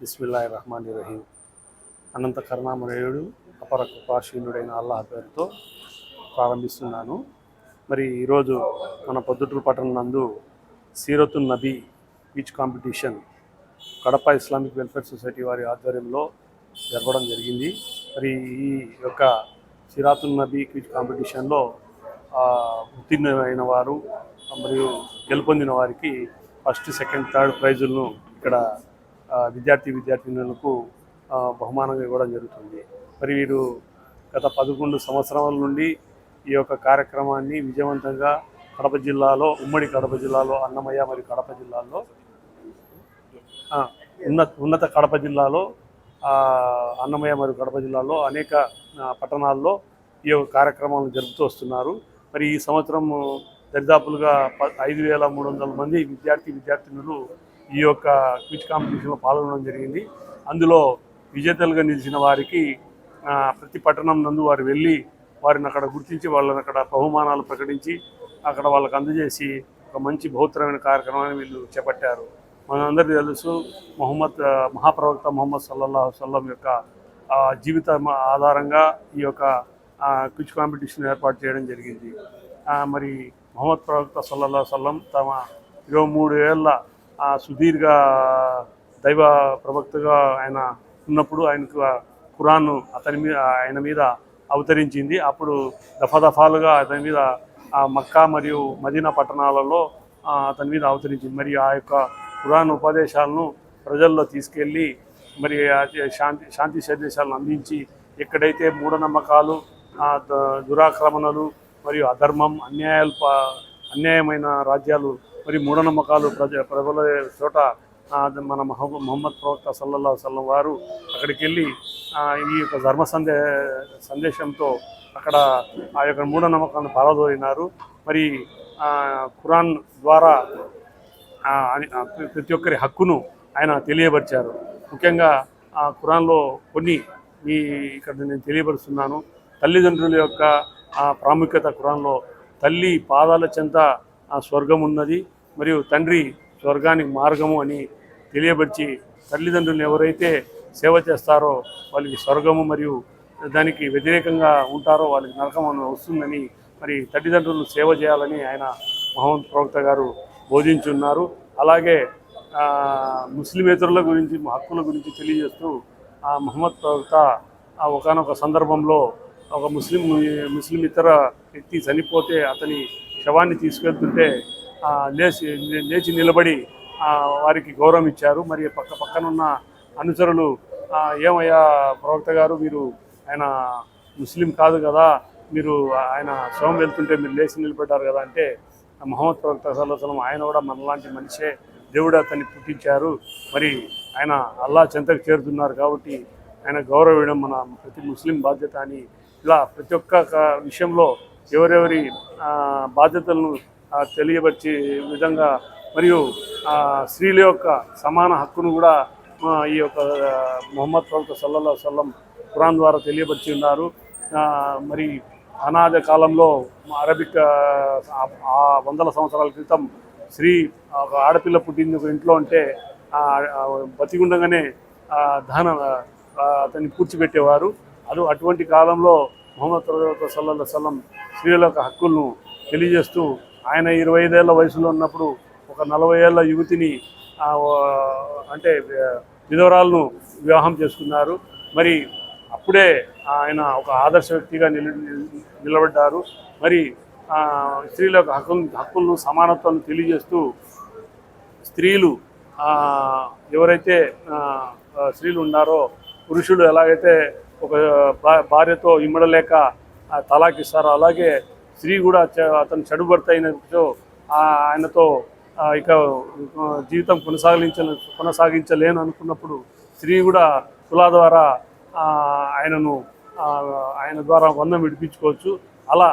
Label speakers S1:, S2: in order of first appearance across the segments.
S1: బిస్మిల్లా రహమాన్ రహీం అనంత కరుణామయుడు అపర కృపాశీనుడైన అల్లాహ్ పేరుతో ప్రారంభిస్తున్నాను. మరి ఈరోజు మన పొద్దుటూరు పట్టణం నందు సీరతున్ Nabi speech competition Kadapa Islamic welfare society వారి ఆధ్వర్యంలో జరపడం జరిగింది. మరి ఈ యొక్క సిరాతున్ నబీ క్విజ్ కాంపిటీషన్లో ఉత్తీర్ణమైన వారు మరియు గెలుపొందిన వారికి ఫస్ట్ సెకండ్ థర్డ్ ప్రైజులను ఇక్కడ విద్యార్థి విద్యార్థినులకు బహుమానంగా ఇవ్వడం జరుగుతుంది. మరి వీరు గత పదకొండు సంవత్సరాల నుండి ఈ యొక్క కార్యక్రమాన్ని విజయవంతంగా కడప జిల్లాలో ఉమ్మడి కడప జిల్లాలో అన్నమయ్య మరియు కడప జిల్లాలో ఉన్నత ఉన్నత కడప జిల్లాలో అన్నమయ్య మరియు కడప జిల్లాలో అనేక పట్టణాల్లో ఈ యొక్క కార్యక్రమాలను జరుపుతూ వస్తున్నారు. మరి ఈ సంవత్సరం దరిదాపులుగా ప ఐదు వేల మూడు వందల మంది విద్యార్థి విద్యార్థినులు ఈ యొక్క క్విజ్ కాంపిటీషన్లో పాల్గొనడం జరిగింది. అందులో విజేతలుగా నిలిచిన వారికి ప్రతి పట్టణం నందు వారు వెళ్ళి వారిని అక్కడ గుర్తించి వాళ్ళని అక్కడ బహుమానాలు ప్రకటించి అక్కడ వాళ్ళకు అందజేసి ఒక మంచి బహుత్తరమైన కార్యక్రమాన్ని వీళ్ళు చేపట్టారు. మనందరికీ తెలుసు మొహమ్మద్ మహాప్రవక్త మొహమ్మద్ సల్లల్లా సల్లం యొక్క జీవిత జీవితం ఆధారంగా ఈ యొక్క ఆ, క్విజ్ కాంపిటీషన్ ఏర్పాటు చేయడం జరిగింది. మరి మహమ్మద్ ప్రవక్త సల్లల్లా సల్లం తమ ఇరవై మూడు ఏళ్ళ సుదీర్ఘ దైవ ప్రవక్తగా ఆయన ఉన్నప్పుడు ఆయనకు ఆ ఖురాన్ అతని మీద ఆయన మీద అవతరించింది. అప్పుడు దఫాదఫాలుగా అతని మీద ఆ మక్కా మరియు మదీనా పట్టణాలలో అతని మీద అవతరించింది. మరి ఆ యొక్క ఖురాన్ ఉపదేశాలను ప్రజల్లో తీసుకెళ్ళి మరి శాంతి శాంతి సందేశాలను అందించి ఎక్కడైతే మూఢనమ్మకాలు ద- దురాక్రమణలు మరియు అధర్మం అన్యాయాలు అన్యాయమైన రాజ్యాలు మరి మూఢనమ్మకాలు ప్రజ ప్రబల చోట మన మహమ్మద్ ప్రవక్త సల్లల్లా సల్లం వారు అక్కడికి వెళ్ళి ఈ యొక్క ధర్మ సందే సందేశంతో అక్కడ ఆ యొక్క మూఢనమ్మకాలను పారదోలినారు. మరి ఖురాన్ ద్వారా ప్రతి ఒక్కరి హక్కును ఆయన తెలియపరిచారు. ముఖ్యంగా ఆ ఖురాన్లో కొన్ని మీ ఇక్కడ నేను తెలియపరుస్తున్నాను. తల్లిదండ్రుల యొక్క ఆ ప్రాముఖ్యత ఖురాన్లో తల్లి పాదాల చెంత ఆ స్వర్గం ఉన్నది మరియు తండ్రి స్వర్గానికి మార్గము అని తెలియపరిచి తల్లిదండ్రులను ఎవరైతే సేవ చేస్తారో వాళ్ళకి స్వర్గము మరియు దానికి వ్యతిరేకంగా ఉంటారో వాళ్ళకి నరకం వస్తుందని మరి తల్లిదండ్రులను సేవ చేయాలని ఆయన మహమ్మద్ ప్రవక్త గారు బోధించున్నారు. అలాగే ముస్లిమేతరుల గురించి హక్కుల గురించి తెలియజేస్తూ ఆ మహమ్మద్ ప్రవక్త ఒకనొక సందర్భంలో ఒక ముస్లిం ముస్లిం ఇతర వ్యక్తి చనిపోతే అతని శవాన్ని తీసుకెళ్తుంటే లేచి లేచి నిలబడి వారికి గౌరవం ఇచ్చారు. మరి పక్క పక్కనున్న అనుచరులు ఏమయ్యా ప్రవక్త గారు మీరు ఆయన ముస్లిం కాదు కదా మీరు ఆయన శవం వెళ్తుంటే మీరు లేచి నిలబడ్డారు కదా అంటే మహమ్మద్ ప్రవక్త సల్లాహం ఆయన కూడా మనలాంటి మనిషే దేవుడు అతన్ని పుట్టించారు. మరి ఆయన అల్లా చెంతకు చేరుతున్నారు కాబట్టి ఆయన గౌరవం మన ప్రతి ముస్లిం బాధ్యత అని ఇలా ప్రతి ఒక్క విషయంలో ఎవరెవరి బాధ్యతలను తెలియపరిచే విధంగా మరియు స్త్రీల యొక్క సమాన హక్కును కూడా ఈ యొక్క మొహమ్మద్ ప్రవక్త సల్లల్లా సల్లం ఖురాన్ ద్వారా తెలియపరిచి ఉన్నారు. మరి అనాథ కాలంలో అరబిక్ వందల సంవత్సరాల క్రితం స్త్రీ ఒక ఆడపిల్ల పుట్టింది ఒక ఇంట్లో ఉంటే బతికుండగానే దహన అతన్ని పూడ్చిపెట్టేవారు. అది అటువంటి కాలంలో మొహమ్మద్ ప్రవక్త సల్లల్లా సల్లం స్త్రీల యొక్క హక్కులను తెలియజేస్తూ ఆయన ఇరవై ఐదేళ్ళ వయసులో ఉన్నప్పుడు ఒక నలభై ఏళ్ళ యువతిని అంటే విధవరాలను వివాహం చేసుకున్నారు. మరి అప్పుడే ఆయన ఒక ఆదర్శ వ్యక్తిగా నిలబడ్డారు. మరి స్త్రీల యొక్క హక్కు హక్కులను సమానత్వాన్ని తెలియజేస్తూ స్త్రీలు ఎవరైతే స్త్రీలు ఉన్నారో పురుషులు ఎలాగైతే ఒక భార్యతో ఇమ్మడలేక తలాకిస్తారు. తలాక్ అలాగే స్త్రీ కూడా అతను చెడు భర్త అయినతో ఆయనతో ఇక జీవితం కొనసాగించ కొనసాగించలేను అనుకున్నప్పుడు స్త్రీ కూడా కులా ద్వారా ఆయనను ఆయన ద్వారా బంధం విడిపించుకోవచ్చు. అలా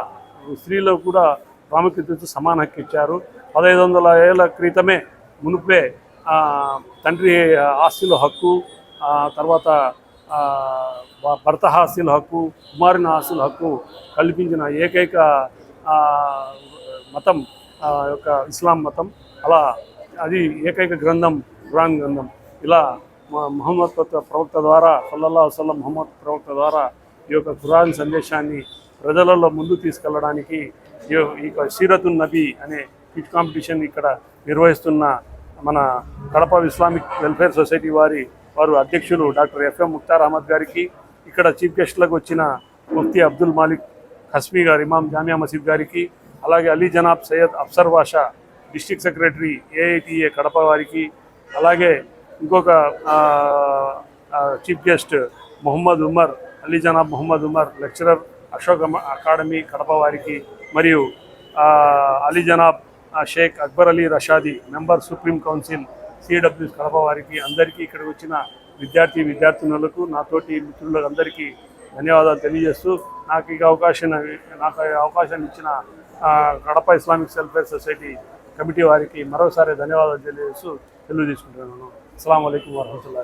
S1: స్త్రీలో కూడా ప్రాముఖ్యత సమాన హక్కు ఇచ్చారు. పదహైదు వందల ఏళ్ళ క్రితమే మునుపే తండ్రి ఆస్తిలో హక్కు తర్వాత భర్త హాస్యుల హక్కు కుమారుని హాస్యుల హక్కు కల్పించిన ఏకైక మతం ఆ, యొక్క ఇస్లాం మతం. అలా అది ఏకైక గ్రంథం ఖురాన్ గ్రంథం. ఇలా మహమ్మద్ ప్రవక్త- ప్రవక్త ద్వారా సల్లల్లా వసల్లం మహమ్మద్ ప్రవక్త ద్వారా ఈ యొక్క ఖురాన్ సందేశాన్ని ప్రజలలో ముందు తీసుకెళ్ళడానికి ఈ యొక్క- ఈ యొక్క సీరతున్ నబీ అనే క్విజ్ కాంపిటీషన్ ఇక్కడ నిర్వహిస్తున్న మన కడప ఇస్లామిక్ వెల్ఫేర్ సొసైటీ వారి వారు అధ్యక్షులు డాక్టర్ ఎఫ్ఎం ముక్తార్ అహ్మద్ గారికి ఇక్కడ చీఫ్ గెస్ట్లకు వచ్చిన ముఫ్తీ అబ్దుల్ మాలిక్ హస్మీ గారు ఇమాం జామియా మసీద్ గారికి అలాగే Ali Janab Syed Afsar Basha district secretary AITA Kadapa వారికి అలాగే ఇంకొక చీఫ్ గెస్ట్ మొహమ్మద్ ఉమర్ అలీ జనాబ్ మొహమ్మద్ ఉమర్ లెక్చరర్ అశోక్ అకాడమీ కడప వారికి మరియు Ali Janab Sheikh Akbar Ali Rashadi member supreme council CW Kadapa వారికి అందరికీ ఇక్కడికి వచ్చిన విద్యార్థి విద్యార్థినులకు నాతోటి మిత్రులకు అందరికీ ధన్యవాదాలు తెలియజేస్తూ నాకు ఈ అవకాశం నాకు అవకాశాన్ని ఇచ్చిన Kadapa Islamic welfare society committee వారికి మరోసారి ధన్యవాదాలు తెలియజేస్తూ తెలుగు తీసుకుంటున్నాను అస్సలం వరహతుల్లా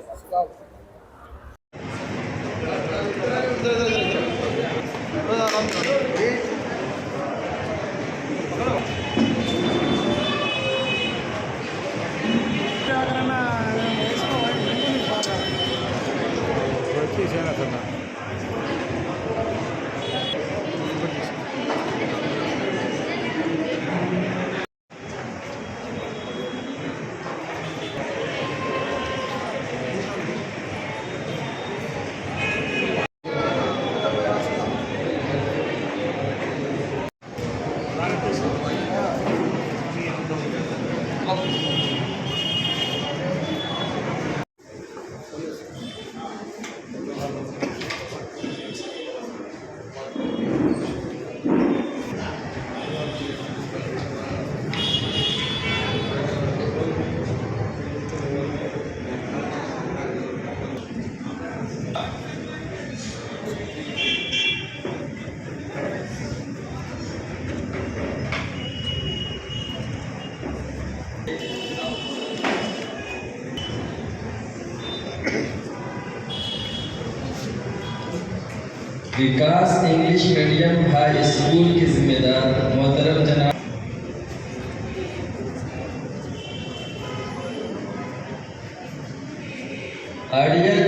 S2: Vikas English medium high school के जिम्मेदार मोहतरम जनाब। आइडियल